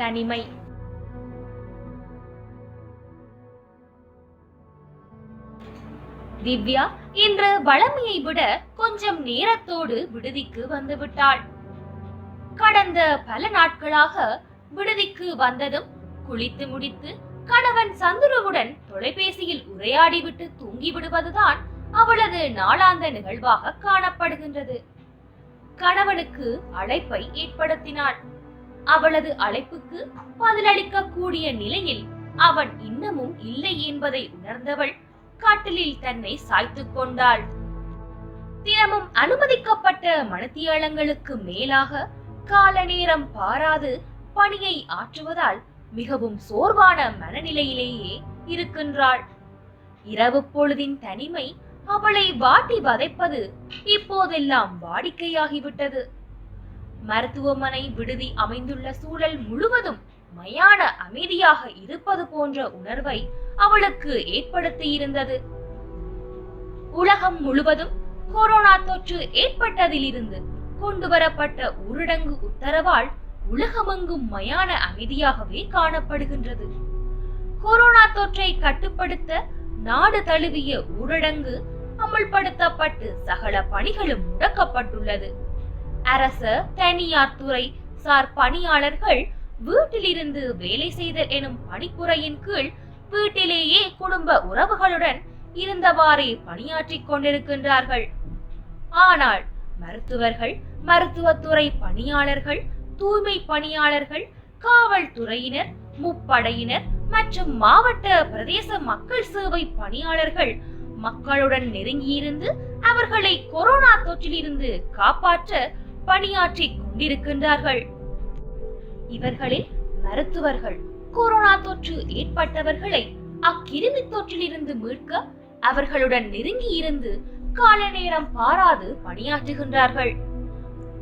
தனிமை. திவ்யா இன்று வளமையை விட கொஞ்சம் நேரத்தோடு விடுதிக்கு வந்துவிட்டாள் கடந்த பல நாட்களாக விடுதிக்கு வந்ததும் குளித்து முடித்து கணவன் சந்துருவுடன் தொலைபேசியில் உரையாடிவிட்டு தூங்கி விடுவதுதான் அவளது நாளாந்த நிகழ்வாக காணப்படுகின்றது. கணவனுக்கு அழைப்பை ஏற்படுத்தினாள். அவளது அழைப்புக்கு பதிலளிக்க கூடிய நிலையில் அவன் இன்னமும் இல்லை என்பதை உணர்ந்தவள் கட்டிலில் தன்னை சாய்த்துக் கொண்டாள். தினமும் அனுமதிக்கப்பட்ட மனத்தியாளங்களுக்கு மேலாக கால நேரம் பாராது பணியை ஆற்றுவதால் மிகவும் சோர்வான மனநிலையிலேயே இருக்கின்றாள். இரவு பொழுதின் தனிமை அவளை வாட்டி வதைப்பது இப்போதெல்லாம் வாடிக்கையாகிவிட்டது. மருத்துவமனை விடுதி அமைந்துள்ள சூழல் முழுவதும் மயான அமைதியாக இருப்பது போன்ற உணர்வை அவளுக்கு ஏற்படுத்தியிருந்தது. உலகம் முழுவதும் கொரோனா தொற்று ஏற்பட்டதிலிருந்து கொண்டு வரப்பட்ட ஊரடங்கு உத்தரவால் உலகமெங்கும் மயான அமைதியாகவே காணப்படுகின்றது. கொரோனா தொற்றை கட்டுப்படுத்த நாடு தழுவிய ஊரடங்கு அமல்படுத்தப்பட்டு சகல பணிகளும் முடக்கப்பட்டுள்ளது. அரச தனியார் துறை சார் பணியாளர்கள் வீட்டிலிருந்து வேலை செய்தல் எனும் பணிப்புரையின் கீழ் வீட்டிலேயே குடும்ப உறவுகளுடன் இருந்தவாறே பணியாற்றிக் கொண்டிருக்கின்றார்கள். ஆனால் மருத்துவர்கள் மருத்துவத்துறை பணியாளர்கள் தூய்மை பணியாளர்கள் காவல்துறையினர் முப்படையினர் மற்றும் மாவட்ட பிரதேச மக்கள் சேவை பணியாளர்கள் மக்களுடன் நெருங்கியிருந்து அவர்களை கொரோனா தொற்றிலிருந்து காப்பாற்ற பணியாற்றிக் கொண்டிருக்கின்றார்கள். இவர்களில் மருத்துவர்கள் கொரோனா தொற்று ஏற்பட்டவர்களை அக்கிருமி தொற்றிலிருந்து மீட்க அவர்களுடன் நெருங்கி இருந்து கால நேரம் பாராது பணியாற்றுகின்றார்கள்.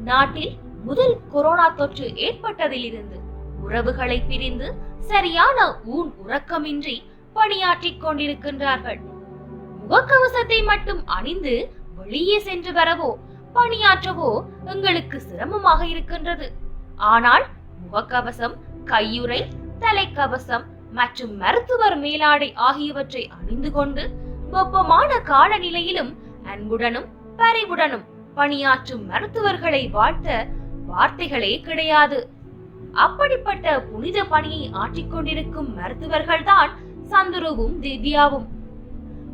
நாட்டில் முதல் கொரோனா தொற்று ஏற்பட்டதிலிருந்து உறவுகளை பிரிந்து சரியான ஊன் உறக்கமின்றி பணியாற்றிக் கொண்டிருக்கின்றார்கள். முகக்கவசத்தை மட்டும் அணிந்து வெளியே சென்று வரவோ பணியாற்றவோ எங்களுக்கு சிரமமாக இருக்கின்றது. ஆனால் முகக்கவசம் கையுறை தலைக்கவசம் மற்றும் மருத்துவர் மேலாடை ஆகியவற்றை அணிந்து கொண்டு வெப்பமான காலநிலையிலும் அன்புடனும் பரிவுடனும் பணியாற்றும் மருத்துவர்களை வாழ்த்த வார்த்தைகளே கிடையாது. அப்படிப்பட்ட புனித பணியை ஆற்றிக்கொண்டிருக்கும் மருத்துவர்கள்தான் சந்துருவும் திவ்யாவும்.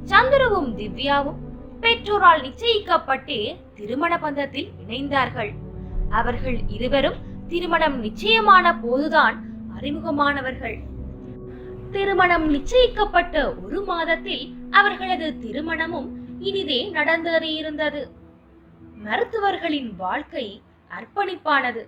சந்துருவும் திவ்யாவும் பெற்றோரால் நிச்சயிக்கப்பட்டு திருமண பந்தத்தில் இணைந்தார்கள். அவர்கள் இருவரும் திருமணம் நிச்சயமான போதுதான் அறிமுகமானவர்கள். திருமணம் நிச்சயிக்கப்பட்ட ஒரு மாதத்தில் அவர்களது திருமணமும் இனிதே நடந்தேறியிருந்தது மருத்துவர்களின் வாழ்க்கை அர்ப்பணிப்பானது.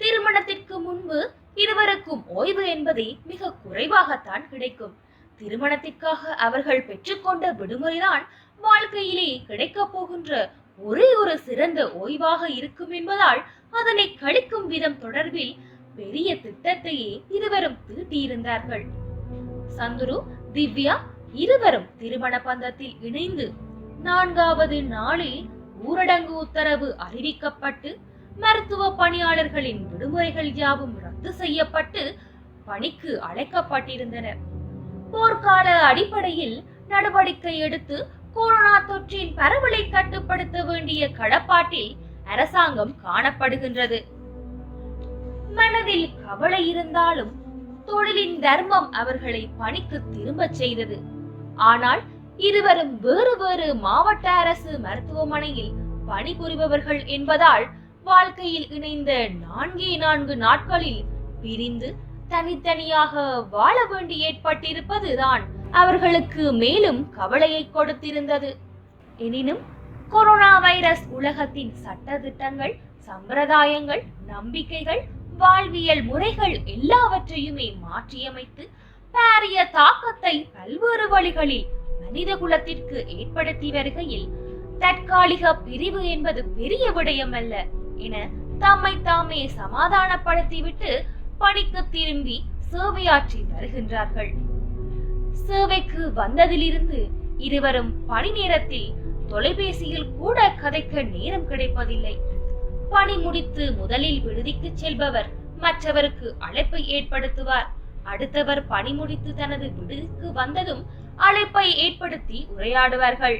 திருமணத்திற்கு முன்பு இருவருக்கும் ஓய்வு என்பதே மிக குறைவாகத்தான் கிடைக்கும். திருமணத்திற்காக அவர்கள் பெற்றுக்கொண்ட விடுமுறைதான் வாழ்க்கையிலே கிடைக்கப் போகின்ற ஒரே ஒரு சிறந்த ஓய்வாக இருக்கும் என்பதால் அதனை கழிக்கும் விதம் தொடர்பில் பெரிய திட்டத்தையே இருவரும் தீட்டியிருந்தார்கள். சந்துரு திவ்யா இருவரும் திருமண பந்தத்தில் இணைந்து நான்காவது நாளில் ஊரடங்கு உத்தரவு அறிவிக்கப்பட்டு மருத்துவ பணியாளர்களின் விடுமுறைகள் யாவும் ரத்து செய்யப்பட்டு பணிக்கு அழைக்கப்பட்டிருந்தனர். போர்க்கால அடிப்படையில் நடவடிக்கை எடுத்து கொரோனா தொற்றின் பரவலை கட்டுப்படுத்த வேண்டிய கடப்பாட்டில் அரசாங்கம் காணப்படுகின்றது. மனதில் கவலை இருந்தாலும் தொழிலின் தர்மம் அவர்களை பணிக்கு திரும்பச் செய்தது. ஆனால் இருவரும் வேறு வேறு மாவட்ட அரசு மருத்துவமனையில் பணிபுரிபவர்கள் என்பதால் வாழ்க்கையில் இணைந்த நான்கே நான்கு நாட்களில் பிரிந்து தனித்தனியாக வாழ வேண்டி ஏற்பட்டிருப்பதுதான் அவர்களுக்கு மேலும் கவலையை கொடுத்திருந்தது. எனினும் கொரோனா வைரஸ் உலகத்தின் சட்ட திட்டங்கள் சம்பிரதாயங்கள் நம்பிக்கைகள் வாழ்வியல் முறைகள் எல்லாவற்றையுமே மாற்றியமைத்து பாரிய தாக்கத்தை பல்வேறு வழிகளில் மனித குலத்திற்கு ஏற்படுத்தி வருகையில் தற்காலிக பிரிவு என்பது பெரிய விடயம் அல்ல என தம்மை தாமே சமாதானப்படுத்திவிட்டு பணிக்கு திரும்பி சேவையாற்றி வருகின்றார்கள். சேவைக்கு வந்ததிலிருந்து இருவரும் பணி நேரத்தில் தொலைபேசியில் கூட கதைக்க நேரம் கிடைப்பதில்லை. பணி முடித்து முதலில் விடுதிக்கு செல்பவர் மற்றவருக்கு அழைப்பை ஏற்படுத்துவார். அடுத்தவர் பணி முடித்து தனது விடுதிக்கு வந்ததும் அழைப்பை ஏற்படுத்தி உரையாடுவார்கள்.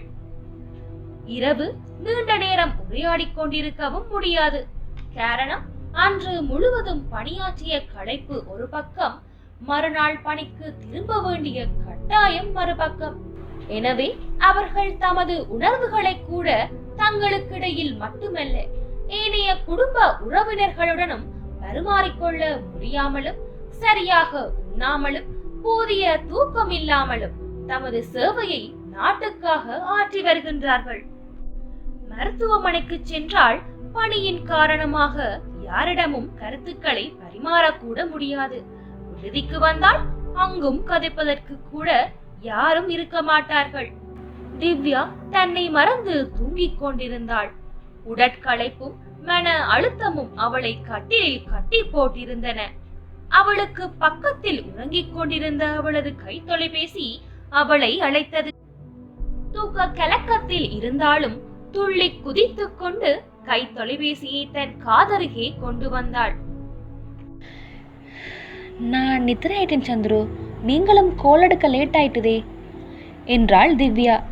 இரவு நீண்ட நேரம் உரையாடிக் கொண்டிருக்கவும் முடியாது. காரணம் அன்று முழுவதும் பணியாற்றிய களைப்பு ஒரு பக்கம் மறுநாள் பணிக்கு திரும்ப வேண்டிய கட்டாயம் மறுபக்கம். எனவே அவர்கள் தமது உணர்வுகளை கூட தங்களுக்கிடையில் மட்டுமல்ல ஏனைய குடும்ப உறவினர்களுடனும் பரிமாறிக்கொள்ள முடியாமலும் சரியாக உண்ணாமலும் போதிய தூக்கம் இல்லாமலும் தமது சேவையை நாட்டுக்காக ஆற்றி வருகின்றார்கள். மருத்துவமனைக்கு சென்றால் பணியின் காரணமாக யாரிடமும் கருத்துக்களை பரிமாறக்கூட முடியாது. விடுதிக்கு வந்தால் அங்கும் கதைப்பதற்கு கூட யாரும் இருக்க மாட்டார்கள். திவ்யா தன்னை மறந்து தூங்கிக் கொண்டிருந்தாள். உடற்களைப்பும் மன அழுத்தமும் அவளை கட்டிலில் கட்டி போட்டிருந்தன. அவளுக்கு பக்கத்தில் உறங்கிக் கொண்டிருந்த அவளது கை தொலைபேசி அவளை அழைத்தது. தூக்க கலக்கத்தில் இருந்தாலும் துள்ளி குதித்துக் கொண்டு கை தொலைபேசியை தன் காதருகே கொண்டு வந்தாள். நான் நித்திரை ஆயிட்டேன் சந்துரு நீங்களும் கோல் எடுக்க லேட் ஆயிட்டுதே என்றாள் திவ்யா.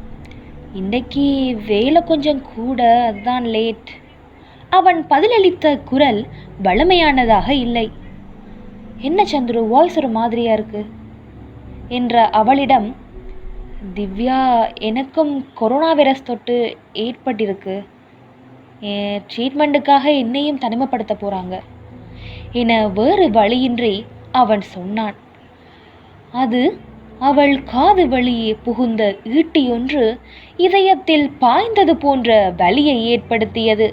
இன்னைக்கு வேலை கொஞ்சம் கூட அதுதான் லேட் அவன் பதிலளித்த குரல் வலிமையானதாக இல்லை. என்ன சந்துரு வாய்ஸ் ஒரு மாதிரியா இருக்கு? என்ற அவளிடம் திவ்யா எனக்கும் கொரோனா வைரஸ் தொட்டு ஏற்பட்டிருக்கு. ட்ரீட்மெண்ட்டுக்காக என்னையும் தனிமைப்படுத்த போகிறாங்க என வேறு வழியின்றி அவன் சொன்னான். அது அவள் காது வழியே புகுந்த ஈட்டியொன்று இதயத்தில் பாய்ந்தது போன்ற வலியை ஏற்படுத்தியது.